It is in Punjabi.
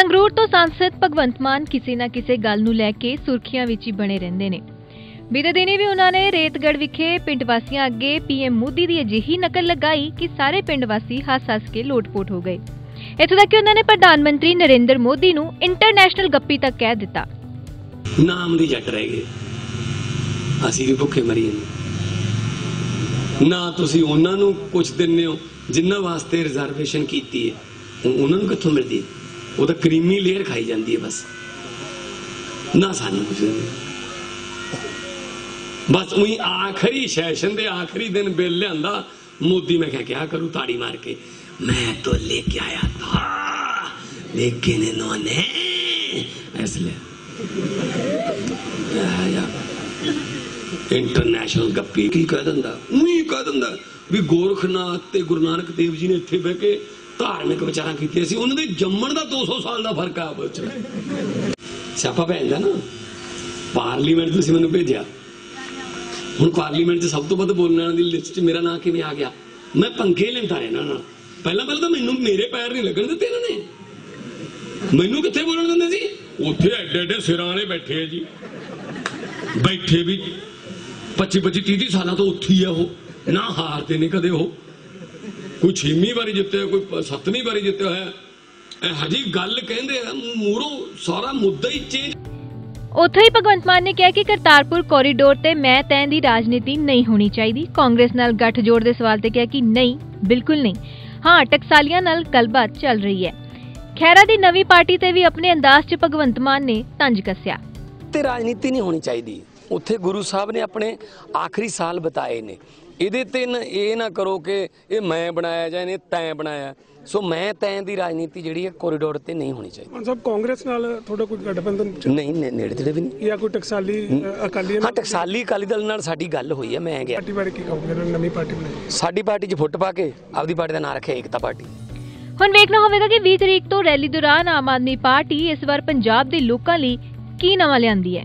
ਸੰਗਰੂਰ ਤੋਂ ਸਾਂਸਦ ਭਗਵੰਤ ਮਾਨ ਕਿਸੇ ਨਾ ਕਿਸੇ ਗੱਲ ਨੂੰ ਲੈ ਕੇ ਸੁਰਖੀਆਂ ਵਿੱਚ ਹੀ ਬਣੇ ਰਹਿੰਦੇ ਨੇ। ਬੀਤੇ ਦਿਨੀ ਵੀ ਉਹਨਾਂ ਨੇ ਰੇਤਗੜ ਵਿਖੇ ਪਿੰਡ ਵਾਸੀਆਂ ਅੱਗੇ ਪੀਐਮ ਮੋਦੀ ਦੀ ਅਜਿਹੀ ਨਕਲ ਲਗਾਈ ਕਿ ਸਾਰੇ ਪਿੰਡ ਵਾਸੀ ਹੱਸ-ਹੱਸ ਕੇ ਲੋਟਪੋਟ ਹੋ ਗਏ। ਇੱਥੋਂ ਤੱਕ ਕਿ ਉਹਨਾਂ ਨੇ ਪ੍ਰਧਾਨ ਮੰਤਰੀ ਨਰਿੰਦਰ ਮੋਦੀ ਨੂੰ ਇੰਟਰਨੈਸ਼ਨਲ ਗੱਪੀ ਤੱਕ ਕਹਿ ਦਿੱਤਾ। ਨਾਮ ਦੀ ਜੱਟ ਰਹਿ ਗਏ। ਅਸੀਂ ਵੀ ਭੁੱਖੇ ਮਰੀ ਜਾਂਦੇ। ਨਾ ਤੁਸੀਂ ਉਹਨਾਂ ਨੂੰ ਕੁਝ ਦਿੰਦੇ ਹੋ ਜਿਨ੍ਹਾਂ ਵਾਸਤੇ ਰਿਜ਼ਰਵੇਸ਼ਨ ਕੀਤੀ ਹੈ। ਉਹ- ਉਹਨਾਂ ਨੂੰ ਕਿੱਥੋਂ ਮਿਲਦੀ ਹੈ? ਉਹ ਤਾਂ ਕਰੀਮੀ ਲੇਅਰ ਖਾਈ ਜਾਂਦੀ ਹੈ ਬਸ ਨਾ ਸਾਨੂੰ ਕੁਝ ਦਿੰਦੇ ਬਸ ਉਹੀ ਆਖਰੀ ਸੈਸ਼ਨ ਦੇ ਆਖਰੀ ਦਿਨ ਬਿੱਲ ਲਿਆਂਦਾ ਮੋਦੀ ਮੈਂ ਕਿਹਾ ਕਿਆ ਕਰੂ ਤਾੜੀ ਮਾਰ ਕੇ ਮੈਂ तो लेके आया था लेकिन इन्होंने इसलिए ਇੰਟਰਨੈਸ਼ਨਲ ਗੱਪੀ ਕੀ ਕਹਿ ਦਿੰਦਾ ਉਹੀ ਕਹਿ ਦਿੰਦਾ ਵੀ ਗੋਰਖਨਾਥ ਤੇ ਗੁਰੂ ਨਾਨਕ ਦੇਵ ਜੀ ਨੇ ਇੱਥੇ ਬਹਿ ਕੇ ਧਾਰਮਿਕ ਵਿਚਾਰਾਂ ਕੀਤੀਆਂ ਸੀ, ਉਹਨਾਂ ਦੇ ਜੰਮਣ ਦਾ 200 ਸਾਲ ਦਾ ਫ਼ਰਕ ਆ ਆਪਸ ਵਿੱਚ। ਸਿਆਪਾ ਪੈਂਦਾ ਨਾ, ਪਾਰਲੀਮੈਂਟ ਤੁਸੀਂ ਮੈਨੂੰ ਭੇਜਿਆ। ਹੁਣ ਪਾਰਲੀਮੈਂਟ 'ਚ ਸਭ ਤੋਂ ਵੱਧ ਬੋਲਣ ਵਾਲਿਆਂ ਦੀ ਲਿਸਟ 'ਚ ਮੇਰਾ ਨਾਂ ਕਿਵੇਂ ਆ ਗਿਆ? ਮੈਂ ਪੰਗੇ ਲੈਂਦਾ ਰਿਹਾ ਇਹਨਾਂ ਨਾਲ ਪਹਿਲਾਂ ਪਹਿਲਾਂ ਤਾਂ ਮੈਨੂੰ ਮੇਰੇ ਪੈਰ ਨਹੀਂ ਲੱਗਣ ਦਿੱਤੇ ਇਹਨਾਂ ਨੇ। ਮੈਨੂੰ ਕਿੱਥੇ ਬੋਲਣ ਦਿੰਦੇ ਸੀ? ਉੱਥੇ ਐਡੇ ਐਡੇ ਸਿਰਾਂ ਵਾਲੇ ਬੈਠੇ ਆ ਜੀ। ਬੈਠੇ ਵੀ 25 25 30 30 ਸਾਲਾਂ ਤੋਂ ਉੱਥੇ ਹੀ ਆ ਉਹ। ਨਾ ਹਾਰਦੇ ਨੇ ਕਦੇ ਉਹ। ਕੋਈ ਛੇਵੀਂ ਵਾਰੀ ਜਿੱਤਿਆ ਕੋਈ ਸੱਤਵੀਂ ਵਾਰੀ ਜਿੱਤਿਆ ਹੋਇਆ। ਇਹ ਹਜੀ ਗੱਲ ਕਹਿੰਦੇ ਆ ਮੂਰੋਂ ਸਾਰਾ ਮੁੱਦਾ ਹੀ ਚੇਂਜ ਉੱਥੇ ਹੀ ਭਗਵੰਤ ਮਾਨ ਨੇ ਕਿਹਾ ਕਿ ਕਰਤਾਰਪੁਰ ਕੋਰੀਡੋਰ ਤੇ ਮੈਂ ਤੈਨ ਦੀ ਰਾਜਨੀਤੀ ਨਹੀਂ ਹੋਣੀ ਚਾਹੀਦੀ। ਕਾਂਗਰਸ ਨਾਲ ਗੱਠਜੋੜ ਦੇ ਸਵਾਲ ਤੇ ਕਿਹਾ ਕਿ ਨਹੀਂ ਬਿਲਕੁਲ ਨਹੀਂ। ਹਾਂ ਟਕਸਾਲੀਆਂ ਨਾਲ ਗੱਲਬਾਤ ਚੱਲ ਰਹੀ ਹੈ। ਖੈਰਾ ਦੀ ਨਵੀਂ ਪਾਰਟੀ ਤੇ ਵੀ ਆਪਣੇ ਅੰਦਾਜ਼ 'ਚ ਭਗਵੰਤ ਮਾਨ ਨੇ ਤੰਜ ਕੱਸਿਆ। ਤੇ ਰਾਜਨੀਤੀ ਨਹੀਂ ਹੋਣੀ ਚਾਹੀਦੀ। ਉੱਥੇ ਗੁਰੂ ਸਾਹਿਬ ਨੇ ਆਪਣੇ ਆਖਰੀ ਸਾਲ ਬਤਾਏ ਨੇ। ਇਹਦੇ ਤੇ ਇਹ ਨਾ ਕਰੋ ਕਿ ਇਹ ਮੈਂ ਬਣਾਇਆ ਜਾਂ ਇਹਨੇ ਤੈਂ ਬਣਾਇਆ। ਸੋ ਮੈਂ ਤੈਂ ਦੀ ਰਾਜਨੀਤੀ ਜਿਹੜੀ ਹੈ ਕੋਰੀਡੋਰ ਤੇ ਨਹੀਂ ਹੋਣੀ ਚਾਹੀਦੀ। ਮਾਨ ਸਾਹਿਬ ਕਾਂਗਰਸ ਨਾਲ ਤੁਹਾਡਾ ਕੋਈ ਗਠਬੰਧਨ ਨਹੀਂ ਨੇੜੇ ਤੇੜੇ ਵੀ ਨਹੀਂ। ਜਾਂ ਕੋਈ ਟਕਸਾਲੀ ਅਕਾਲੀ ਹਾਂ ਟਕਸਾਲੀ ਅਕਾਲੀ ਦਲ ਨਾਲ ਸਾਡੀ ਗੱਲ ਹੋਈ ਹੈ ਮੈਂ ਗਿਆ ਪਾਰਟੀ ਬਾਰੇ ਕੀ ਕਹੋਗੇ? ਨਵੀਂ ਪਾਰਟੀ ਬਣਾਈ ਸਾਡੀ ਪਾਰਟੀ 'ਚ ਫੁੱਟ ਪਾ ਕੇ ਆਪਦੀ ਪਾਰਟੀ ਦਾ ਨਾਂ ਰੱਖਿਆ ਏਕਤਾ ਪਾਰਟੀ। ਹੁਣ ਵੇਖਣਾ ਹੋਵੇਗਾ ਕਿ 20 ਤਰੀਕ ਤੋਂ ਰੈਲੀ ਦੌਰਾਨ ਆਮ ਆਦਮੀ ਪਾਰਟੀ ਇਸ ਵਾਰ ਪੰਜਾਬ ਦੇ ਲੋਕਾਂ ਲਈ ਕੀ ਨਵਾਂ ਲਿਆਂਦੀ ਹੈ।